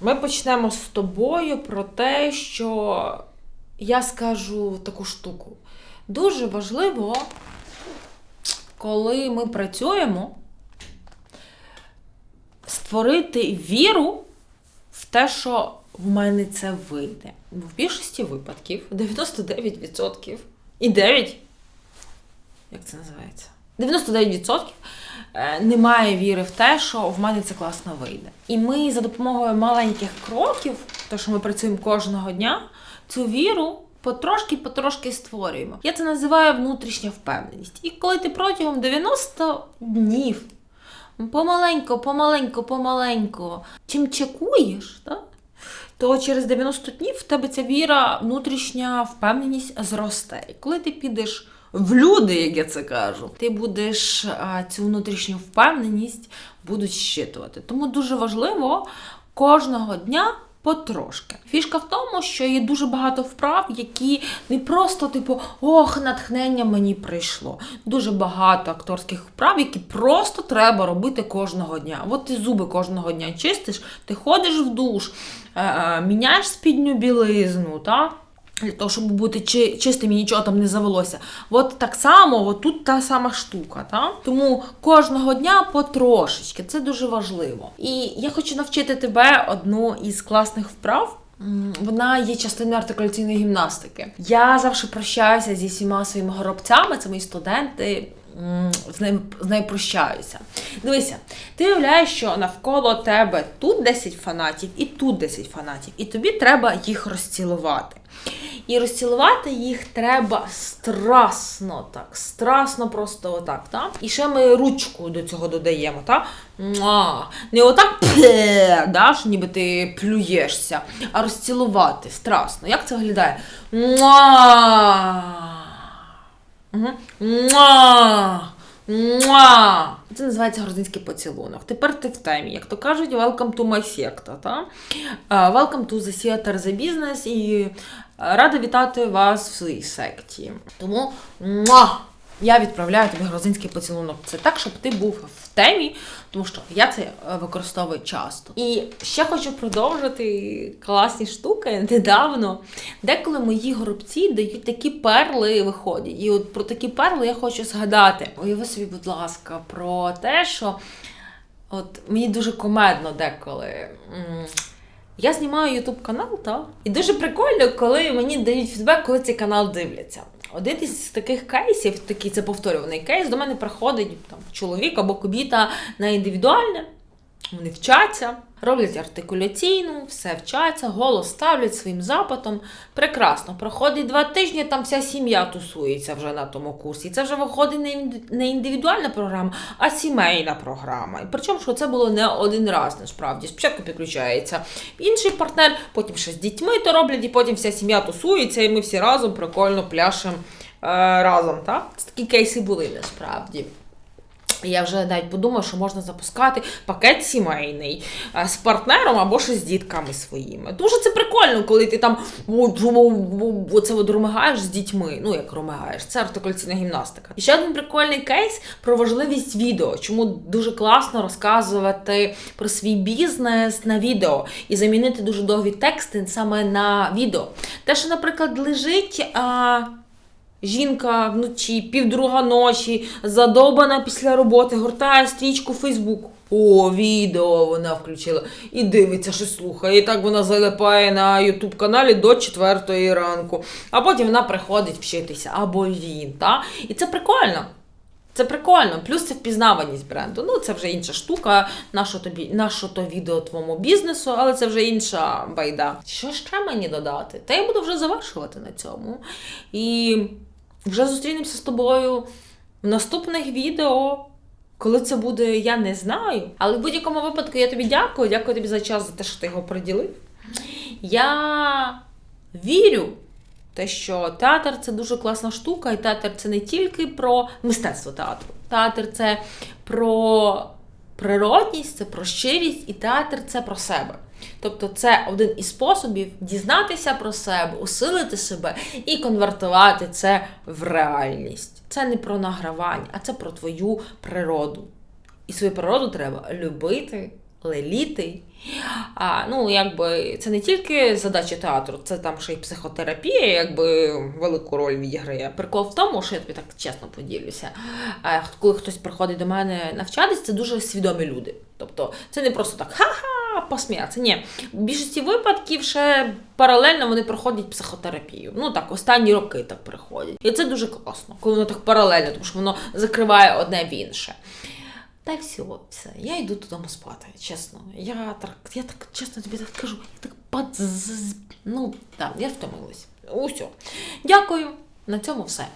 Ми почнемо з тобою про те, що я скажу таку штуку. Дуже важливо, коли ми працюємо, створити віру в те, що в мене це вийде. В більшості випадків 99% і 9, як це називається? 99% е, немає віри в те, що в мене це класно вийде. І ми за допомогою маленьких кроків, то що ми працюємо кожного дня, цю віру потрошки-потрошки створюємо. Я це називаю внутрішня впевненість. І коли ти протягом 90 днів помаленько, помаленько, помаленько чим чекуєш, так? то через 90 днів в тебе ця віра, внутрішня впевненість зросте. І коли ти підеш в люди, як я це кажу, ти будеш цю внутрішню впевненість будуть щитувати. Тому дуже важливо кожного дня. Потрошки. Фішка в тому, що є дуже багато вправ, які не просто, типу, ох, натхнення мені прийшло. Дуже багато акторських вправ, які просто треба робити кожного дня. От ти зуби кожного дня чистиш, ти ходиш в душ, е, е, міняєш спідню білизну, так? Для того, щоб бути чи, чистим і нічого там не завелося. От так само, от тут та сама штука. Та? Тому кожного дня потрошечки, це дуже важливо. І я хочу навчити тебе одну із класних вправ. Вона є частиною артикуляційної гімнастики. Я завжди прощаюся зі всіма своїми горобцями, це мої студенти. З ним з нею прощаюся. Дивися, ти уявляєш, що навколо тебе тут 10 фанатів і тут 10 фанатів, і тобі треба їх розцілувати. І розцілувати їх треба страсно, так, страсно просто отак. так? І ще ми ручку до цього додаємо, так? Не отак да, що ніби ти плюєшся, а розцілувати страсно. Як це виглядає? Муа. Це називається грузинський поцілунок. Тепер ти в темі. Як то кажуть, welcome to my secta. Welcome to the theater the business і е, рада вітати вас в своїй секті. Тому муа, я відправляю тобі грузинський поцілунок. Це так, щоб ти був в темі, тому що я це е, використовую часто. І ще хочу продовжити класні штуки недавно. Деколи мої горобці дають такі перли виходять. І от про такі перли я хочу згадати. Уяви собі, будь ласка, про те, що от мені дуже комедно деколи. Я знімаю YouTube канал, та? і дуже прикольно, коли мені дають фідбек, коли цей канал дивляться. Один із таких кейсів, такий це повторюваний кейс, до мене приходить там, чоловік або кобіта на індивідуальне. Вони вчаться, роблять артикуляційну, все вчаться, голос ставлять своїм запитом. Прекрасно. Проходить два тижні, там вся сім'я тусується вже на тому курсі. Це вже виходить не індивідуальна програма, а сімейна програма. І причому, що це було не один раз, насправді. Спочатку підключається інший партнер, потім ще з дітьми то роблять, і потім вся сім'я тусується, і ми всі разом прикольно пляшемо е, разом. Так? Такі кейси були насправді. Я вже навіть подумала, що можна запускати пакет сімейний е, з партнером або ще з дітками своїми. Дуже це прикольно, коли ти там оце ромигаєш з дітьми. Ну, як ромигаєш, це артикуляційна гімнастика. І ще один прикольний кейс про важливість відео. Чому дуже класно розказувати про свій бізнес на відео і замінити дуже довгі тексти саме на відео. Те, що, наприклад, лежить. Жінка вночі, півдруга ночі, задовбана після роботи, гортає стрічку Фейсбук. О, відео вона включила і дивиться, що слухає. І так вона залипає на Ютуб каналі до 4 ранку. А потім вона приходить вчитися, або він. Та? І це прикольно. Це прикольно. Плюс це впізнаваність бренду. Ну, це вже інша штука, нащо тобі, нащо то відео твоєму бізнесу, але це вже інша байда. Що ще мені додати? Та я буду вже завершувати на цьому. І вже зустрінемося з тобою в наступних відео. Коли це буде, я не знаю. Але в будь-якому випадку я тобі дякую. Дякую тобі за час, за те, що ти його приділив. Я вірю те, що театр це дуже класна штука, і театр це не тільки про мистецтво театру. Театр це про природність, це про щирість, і театр це про себе. Тобто це один із способів дізнатися про себе, усилити себе і конвертувати це в реальність. Це не про награвання, а це про твою природу. І свою природу треба любити, леліти. А, ну, якби це не тільки задача театру, це там ще й психотерапія, якби велику роль відіграє. Прикол в тому, що я тобі так чесно поділюся. А, коли хтось приходить до мене навчатись, це дуже свідомі люди. Тобто це не просто так ха-ха, посміятися. Ні, в більшості випадків ще паралельно вони проходять психотерапію. Ну так, останні роки так приходять. І це дуже класно, коли воно так паралельно, тому що воно закриває одне в інше. Та й все, все. Я йду додому спати, чесно. Я так, я так чесно тобі так кажу, я так подз... Ну, так, я втомилась. Усьо. Дякую. На цьому все.